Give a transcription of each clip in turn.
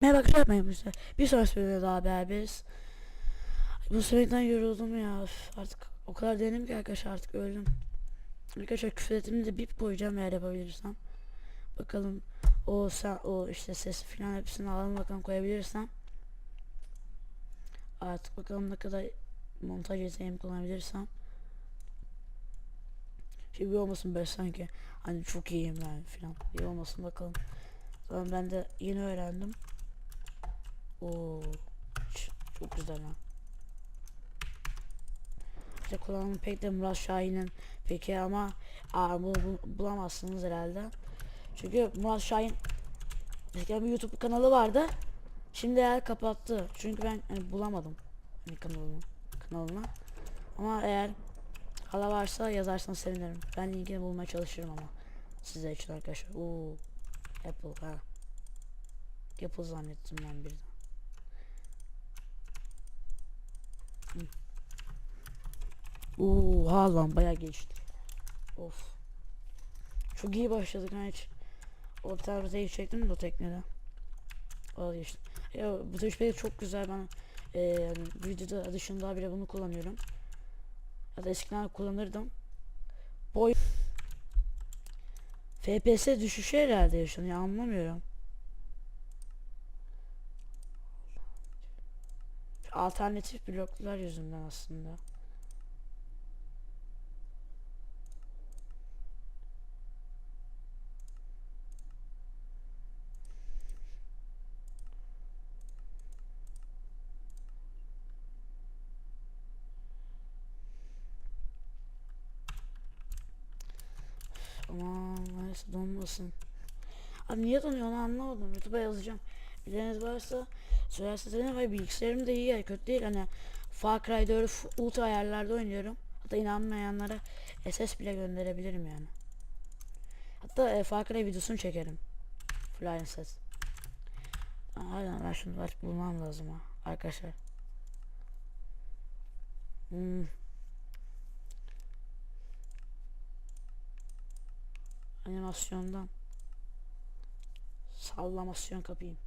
Merhaba arkadaşlar ben Musa. Bir sonraki bölümde daha beraberiz. Bu süreden yoruldum ya. Artık o kadar denedim ki arkadaşlar artık öldüm. Arkadaşlar küfür ettiğimi de bip koyacağım eğer yapabilirsem. Bakalım o sen o işte ses filan hepsini alalım bakalım koyabilirsem. Artık bakalım ne kadar montaj yeteneğimi kullanabilirsem. Şey bir olmasın böyle sanki hani çok iyiyim ben filan. Bir olmasın bakalım. Sonra ben de yeni öğrendim. Oo, çok güzel ha. İşte kullanımı pek de Murat Şahin'in peki ama aa, bu- bulamazsınız herhalde. Çünkü Murat Şahin eskiden bir YouTube kanalı vardı. Şimdi eğer kapattı. Çünkü ben hani, bulamadım hani kanalını, kanalını. Ama eğer hala varsa yazarsanız sevinirim. Ben linkini bulmaya çalışırım ama sizler için arkadaşlar. Oo, Apple ha. Apple zannettim ben birden. Oha lan bayağı geçti. Of. Çok iyi başladık ha hiç. O bir tane rotayı çektim de o teknede. O geçtim. Ya bu tecrübe çok güzel ben e, yani videoda dışında bile bunu kullanıyorum. Ya da eskiden kullanırdım. Boy FPS düşüşü herhalde yaşanıyor anlamıyorum. Alternatif bloklar yüzünden aslında. Aman neyse donmasın. Abi niye donuyor onu anlamadım. YouTube'a yazacağım. Bileniniz varsa söylerseniz ve bilgisayarım da iyi yani kötü değil. Hani Far Cry 4 ultra ayarlarda oynuyorum. Hatta inanmayanlara SS bile gönderebilirim yani. Hatta e, Far Cry videosunu çekerim. Flying ses. Aynen ben şunu aç bulmam lazım ha arkadaşlar. Hmm. Animasyondan sallamasyon kapayım.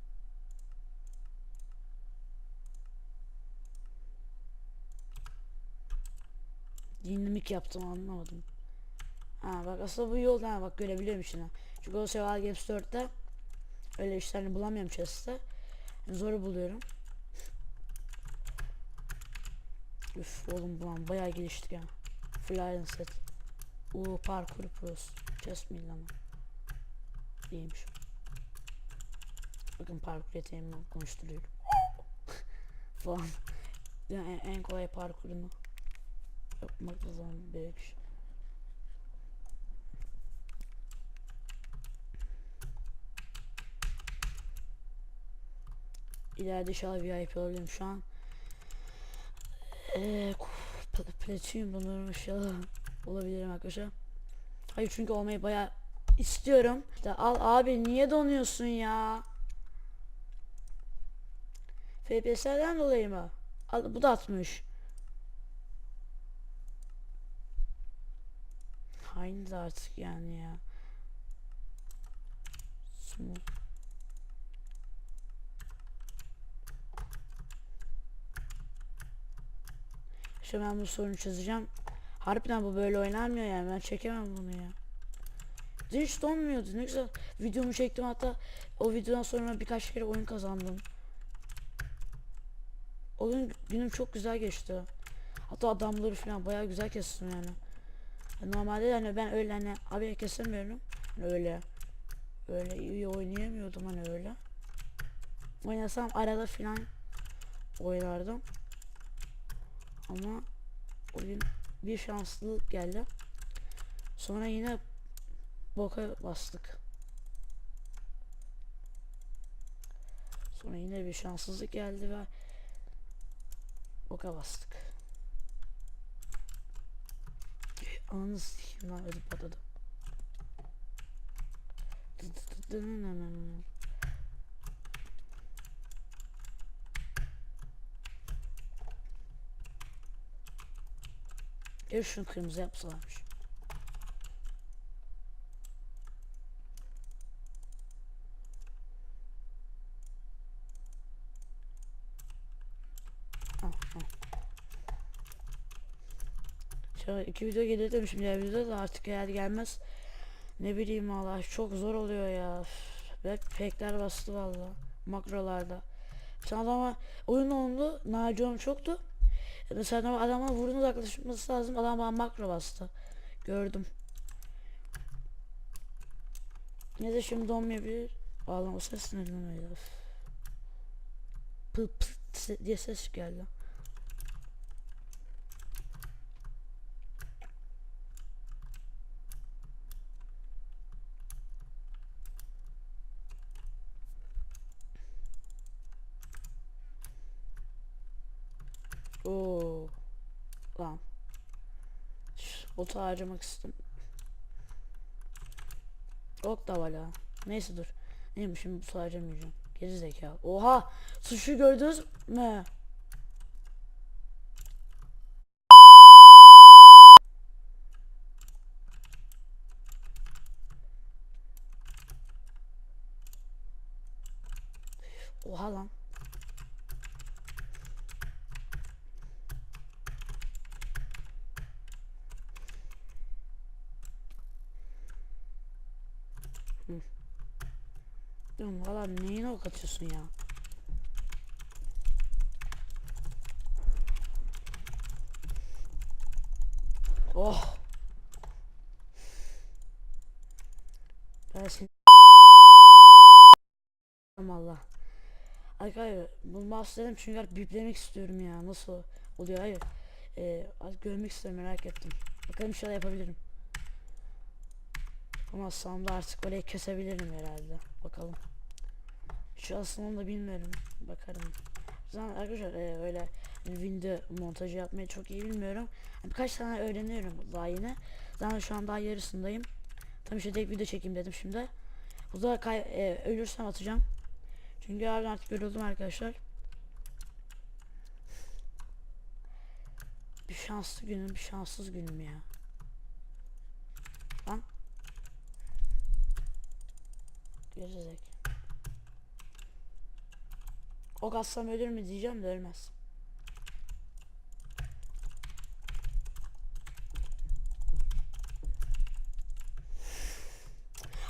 Dinamik yaptım anlamadım. Ha bak aslında bu yol ha bak görebiliyorum şimdi. Çünkü o Seval Games 4'te öyle işlerini bulamıyorum chest'te. Yani zor buluyorum. Üf oğlum bulan bayağı geliştik ya. Flying set. Uuu parkur pros. Chest mi lan? İyiymiş. Bakın parkur yeteneğimi konuşturuyorum. Falan. Yani en kolay parkurunu yapmak büyük iş. İleride inşallah VIP olabilirim şu an. Eee Platinum bunları inşallah olabilirim arkadaşlar. Hayır çünkü olmayı bayağı istiyorum. İşte al abi niye donuyorsun ya? FPS'den dolayı mı? Al, bu da atmış. Aynı artık yani ya. Smooth. İşte ben bu sorunu çözeceğim. Harbiden bu böyle oynanmıyor yani ben çekemem bunu ya. Hiç donmuyordu ne güzel videomu çektim hatta o videodan sonra birkaç kere oyun kazandım. O gün günüm çok güzel geçti. Hatta adamları falan bayağı güzel kestim yani. Normalde yani ben öyle hani abi kesemiyorum. Hani öyle öyle iyi oynayamıyordum hani öyle. Oynasam arada falan oynardım. Ama o gün bir şanslılık geldi. Sonra yine boka bastık. Sonra yine bir şanssızlık geldi ve boka bastık. Ananı sikeyim lan ödüm patladı. Ya şunu kırmızı yapsalarmış. Tamam tamam. Şöyle iki video gelir demişim ya videoda da artık eğer gelmez. Ne bileyim valla çok zor oluyor ya. Ve pekler bastı valla. Makrolarda. Sen adama oyun oldu. Naci çoktu. Mesela adam- adama vurun uzaklaşması lazım. Adam bana makro bastı. Gördüm. Ne de şimdi donmayabilir. Ağlam o ses ne se- diye ses geldi. Oo. Lan. Botu harcamak istedim. Ok da var ha. Neyse dur. Neymiş şimdi botu harcamayacağım. Geri zekalı. Oha! Suçu gördünüz mü? Oha lan. Diyorum valla neyine ok atıyorsun ya? Oh. Ben seni Allah. Arkadaşlar bunu bahsedelim çünkü biplemek istiyorum ya. Nasıl oluyor? Hayır. Ee, görmek istiyorum merak ettim. Bakalım inşallah yapabilirim. Ama da artık orayı kesebilirim herhalde. Bakalım. Şu aslında da bilmiyorum. Bakarım. Zaten arkadaşlar e, öyle video montajı yapmayı çok iyi bilmiyorum. Birkaç tane öğreniyorum daha yine. Zaten şu an daha yarısındayım. Tam işte tek video çekeyim dedim şimdi. Bu da kay e, ölürsem atacağım. Çünkü abi artık yoruldum arkadaşlar. Bir şanslı günüm, bir şanssız günüm ya. Gerizek. Ok atsam ölür mü diyeceğim de ölmez.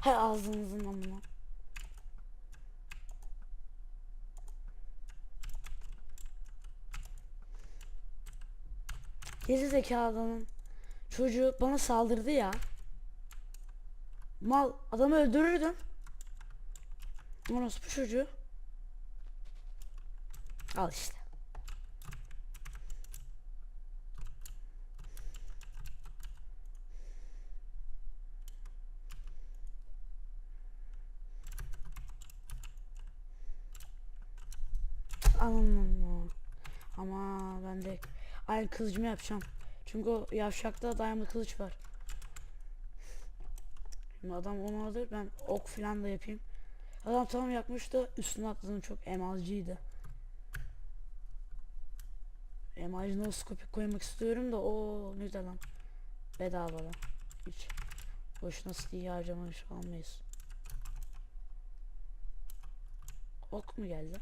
Hay ağzınızın amına. Geri zekalının çocuğu bana saldırdı ya. Mal adamı öldürürdüm. Orası bu çocuğu. Al işte. Anam ama ben de aynı kılıcımı yapacağım. Çünkü o yavşakta dayanlı kılıç var. Şimdi adam onu alır ben ok filan da yapayım. Adam tamam yapmış da üstüne atladım çok emalcıydı. Emalci no scope koymak istiyorum da o güzel lan. Bedava lan. Hiç boşuna stiği harcamamış olmayız. Ok mu geldi?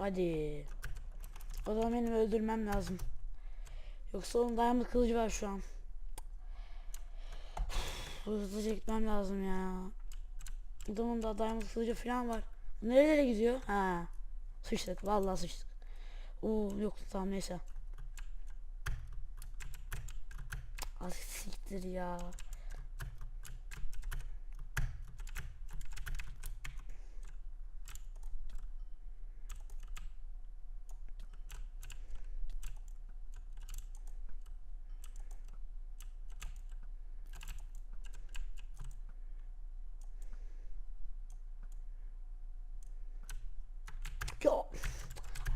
Hadi. O zaman benim öldürmem lazım. Yoksa onun dayanma kılıcı var şu an. Hızlıca gitmem lazım ya. Adamın da dayanma kılıcı falan var. Nerelere gidiyor? Ha. Sıçtık. Vallahi sıçtık. Oo yok tamam neyse. Az. Ya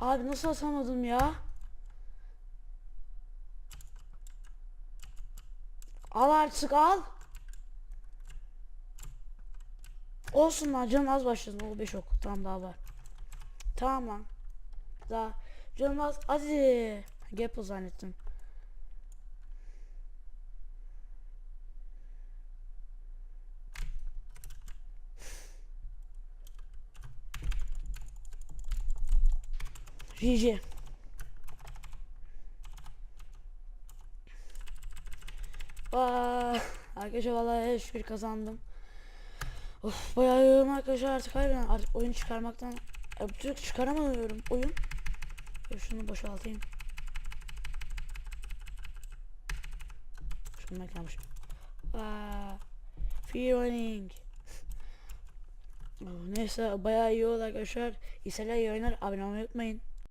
abi nasıl atamadım ya? Al artık al. Olsun lan canım az başladı. O 5 ok. Tamam daha var. Tamam lan. Daha canım az hadi. Gapple zannettim. GG. Vaa, arkadaşlar vallahi şükür kazandım. Of bayağı yoruldum arkadaşlar artık harbiden artık oyun çıkarmaktan ya, türlü çıkaramıyorum oyun. Dur şunu boşaltayım. Şunu kalmış. Vaa, Fear running. Oh, Neyse bayağı iyi oldu arkadaşlar. İsteler iyi oynar. Abone olmayı unutmayın.